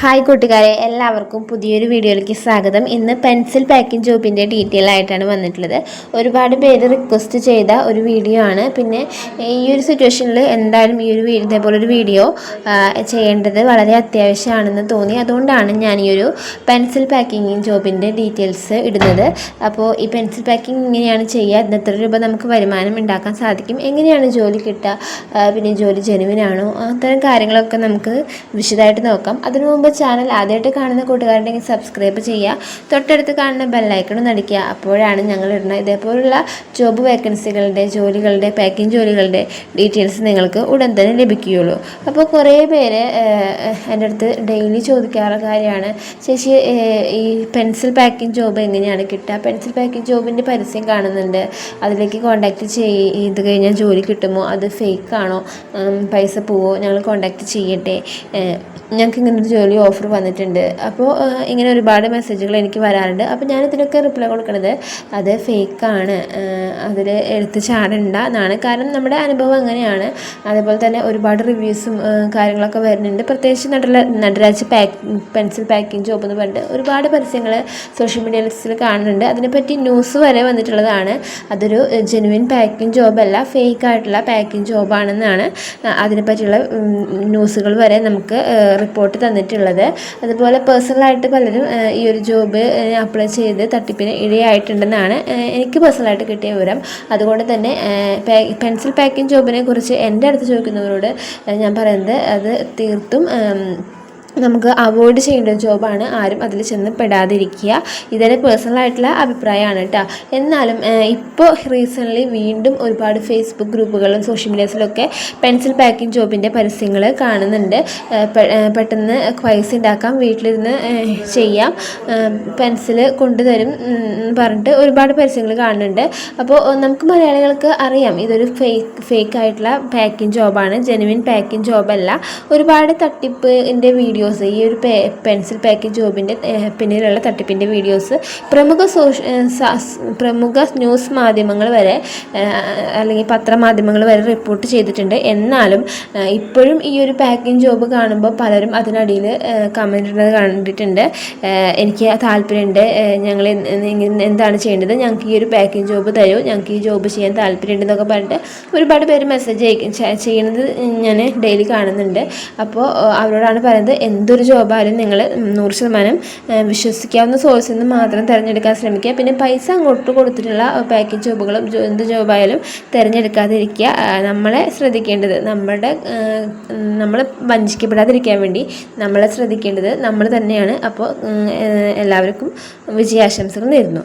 Hi കൂട്ടുകാരെ എല്ലാവർക്കും പുതിയൊരു വീഡിയോയിലേക്ക് സ്വാഗതം. ഇന്ന് പെൻസിൽ പാക്കിംഗ് ജോബിന്റെ ഡീറ്റെയിൽ ആയിട്ടാണ് വന്നിട്ടുള്ളത്. ഒരുപാട് പേര് റിക്വസ്റ്റ് ചെയ്ത ഒരു വീഡിയോ ആണ്. പിന്നെ ഈ ഒരു സിറ്റുവേഷനിൽ എന്തായാലും ഈ ഒരു ഇതേപോലൊരു വീഡിയോ ചെയ്യേണ്ടത് വളരെ അത്യാവശ്യമാണെന്ന് തോന്നി. അതുകൊണ്ടാണ് ഞാൻ ഈ ഒരു പെൻസിൽ പാക്കിംഗ് ജോബിന്റെ ഡീറ്റെയിൽസ് ഇടുന്നത്. അപ്പോൾ ഈ പെൻസിൽ പാക്കിംഗ് ഇങ്ങനെയാണ് ചെയ്യുക. അതിന് എത്ര രൂപ നമുക്ക് വരുമാനം ഉണ്ടാക്കാൻ സാധിക്കും? എങ്ങനെയാണ് ജോലി കിട്ടുക? പിന്നെ ജോലി ജനുവിനാണോ അത്തരം കാര്യങ്ങളൊക്കെ നമുക്ക് വിശദമായിട്ട് നോക്കാം. അതിനു മുമ്പ് ചാനൽ ആദ്യമായിട്ട് കാണുന്ന കൂട്ടുകാരുണ്ടെങ്കിൽ സബ്സ്ക്രൈബ് ചെയ്യുക. തൊട്ടടുത്ത് കാണുന്ന ബെല്ലൈക്കണും നടിക്കുക അപ്പോഴാണ് ഞങ്ങൾ ഇടുന്ന ഇതേപോലുള്ള ജോബ് വേക്കൻസികളുടെ ജോലികളുടെ പാക്കിംഗ് ജോലികളുടെ ഡീറ്റെയിൽസ് നിങ്ങൾക്ക് ഉടൻ തന്നെ ലഭിക്കുകയുള്ളൂ. അപ്പോൾ കുറേ പേര് എന്റെ അടുത്ത് ഡെയിലി ചോദിക്കാറുള്ള കാര്യമാണ്. ചേച്ചി ഈ പെൻസിൽ പാക്കിംഗ് ജോബ് എങ്ങനെയാണ് കിട്ടുക? പെൻസിൽ പാക്കിംഗ് ജോബിന്റെ പരസ്യം കാണുന്നുണ്ട്. അതിലേക്ക് കോൺടാക്റ്റ് ചെയ്ത് കഴിഞ്ഞാൽ ജോലി കിട്ടുമോ? അത് ഫേക്ക് ആണോ? പൈസ പോവോ? ഞങ്ങൾ കോൺടാക്റ്റ് ചെയ്യട്ടെ. ഞങ്ങൾക്ക് ഇങ്ങനൊരു ഒരു ജോലി ഓഫർ വന്നിട്ടുണ്ട്. അപ്പോൾ ഇങ്ങനെ ഒരുപാട് മെസ്സേജുകൾ എനിക്ക് വരാറുണ്ട്. അപ്പോൾ ഞാൻ ഇതിനൊക്കെ റിപ്ലൈ കൊടുക്കുന്നത് അത് ഫേക്കാണ് അതിൽ എടുത്ത് ചാടണ്ട എന്നാണ്. കാരണം നമ്മുടെ അനുഭവം അങ്ങനെയാണ്. അതേപോലെ തന്നെ ഒരുപാട് റിവ്യൂസും കാര്യങ്ങളൊക്കെ വരുന്നുണ്ട്. പ്രത്യേകിച്ച് നടല Nataraj pack pencil packing job എന്ന് പറഞ്ഞിട്ട് ഒരുപാട് പരസ്യങ്ങൾ സോഷ്യൽ മീഡിയസിൽ കാണുന്നുണ്ട്. അതിനെപ്പറ്റി ന്യൂസ് വരെ വന്നിട്ടുള്ളതാണ്. അതൊരു ജെനുവിൻ പാക്കിംഗ് ജോബല്ല ഫേക്ക് ആയിട്ടുള്ള പാക്കിംഗ് ജോബാണെന്നാണ് അതിനെപ്പറ്റിയുള്ള ന്യൂസുകൾ വരെ നമുക്ക് റിപ്പോർട്ട് തന്നിട്ടുള്ളത്. അതുപോലെ പേഴ്സണലായിട്ട് പലരും ഈ ഒരു ജോബ് അപ്ലൈ ചെയ്ത് തട്ടിപ്പിന് ഇടയായിട്ടുണ്ടെന്നാണ് എനിക്ക് പേഴ്സണലായിട്ട് കിട്ടിയ വിവരം. അതുകൊണ്ട് തന്നെ പെൻസിൽ പാക്കിംഗ് ജോബിനെ കുറിച്ച് എന്റെ അടുത്ത് ചോദിക്കുന്നവരോട് ഞാൻ പറയുന്നത് അത് തീർത്തും നമുക്ക് അവോയ്ഡ് ചെയ്യേണ്ട ജോബാണ് ആരും അതിൽ ചെന്ന് പെടാതിരിക്കുക. ഇതെന്റെ പേഴ്സണലായിട്ടുള്ള അഭിപ്രായമാണ് കേട്ടോ എന്നാലും ഇപ്പോൾ റീസെന്റ്ലി വീണ്ടും ഒരുപാട് ഫേസ്ബുക്ക് ഗ്രൂപ്പുകളും സോഷ്യൽ മീഡിയസിലൊക്കെ പെൻസിൽ പാക്കിംഗ് ജോബിന്റെ പരസ്യങ്ങൾ കാണുന്നുണ്ട്. പെട്ടെന്ന് പൈസ ഉണ്ടാക്കാം വീട്ടിലിരുന്ന് ചെയ്യാം. പെൻസിൽ കൊണ്ടുതരും പറഞ്ഞിട്ട് ഒരുപാട് പരസ്യങ്ങൾ കാണുന്നുണ്ട്. അപ്പോൾ നമുക്ക് മലയാളികൾക്ക് അറിയാം ഇതൊരു ഫേക്ക് ഫേക്ക് ആയിട്ടുള്ള പാക്കിംഗ് ജോബാണ് ജെനുവിൻ പാക്കിംഗ് ജോബല്ല ഒരുപാട് തട്ടിപ്പിന്റെ വീഡിയോസ് ഈ ഒരു പെൻസിൽ പാക്കിംഗ് ജോബിന്റെ പിന്നിലുള്ള തട്ടിപ്പിന്റെ വീഡിയോസ് പ്രമുഖ പ്രമുഖ ന്യൂസ് മാധ്യമങ്ങൾ വരെ അല്ലെങ്കിൽ പത്രമാധ്യമങ്ങൾ വരെ റിപ്പോർട്ട് ചെയ്തിട്ടുണ്ട്. എന്നാലും ഇപ്പോഴും ഈ ഒരു പാക്കിംഗ് ജോബ് കാണുമ്പോൾ പലരും അതിനടിയിൽ കമന്റ് ഇടുന്നത് കണ്ടിട്ടുണ്ട്. എനിക്ക് താല്പര്യമുണ്ട്. ഞങ്ങൾ എന്താണ് ചെയ്യേണ്ടത്? ഞങ്ങൾക്ക് ഈ ഒരു പാക്കിംഗ് ജോബ് തരൂ. ഞങ്ങൾക്ക് ഈ ജോബ് ചെയ്യാൻ താല്പര്യമുണ്ട് എന്നൊക്കെ പറഞ്ഞിട്ട് ഒരുപാട് പേര് മെസ്സേജ് ചെയ്യുന്നത് ഞാൻ ഡെയിലി കാണുന്നുണ്ട്. അപ്പോൾ അവരോടാണ് പറയുന്നത് എന്തൊരു ജോബായാലും നിങ്ങൾ നൂറ് ശതമാനം വിശ്വസിക്കാവുന്ന സോഴ്സിൽ നിന്ന് മാത്രം തിരഞ്ഞെടുക്കാൻ ശ്രമിക്കുക. പിന്നെ പൈസ അങ്ങോട്ട് കൊടുത്തിട്ടുള്ള പാക്കേജ് ജോബുകളും എന്ത് ജോബായാലും തിരഞ്ഞെടുക്കാതിരിക്കുക. നമ്മളെ ശ്രദ്ധിക്കേണ്ടത് നമ്മുടെ നമ്മൾ വഞ്ചിക്കപ്പെടാതിരിക്കാൻ വേണ്ടി നമ്മളെ ശ്രദ്ധിക്കേണ്ടത് നമ്മൾ തന്നെയാണ്. അപ്പോൾ എല്ലാവർക്കും വിജയാശംസകൾ നേരുന്നു.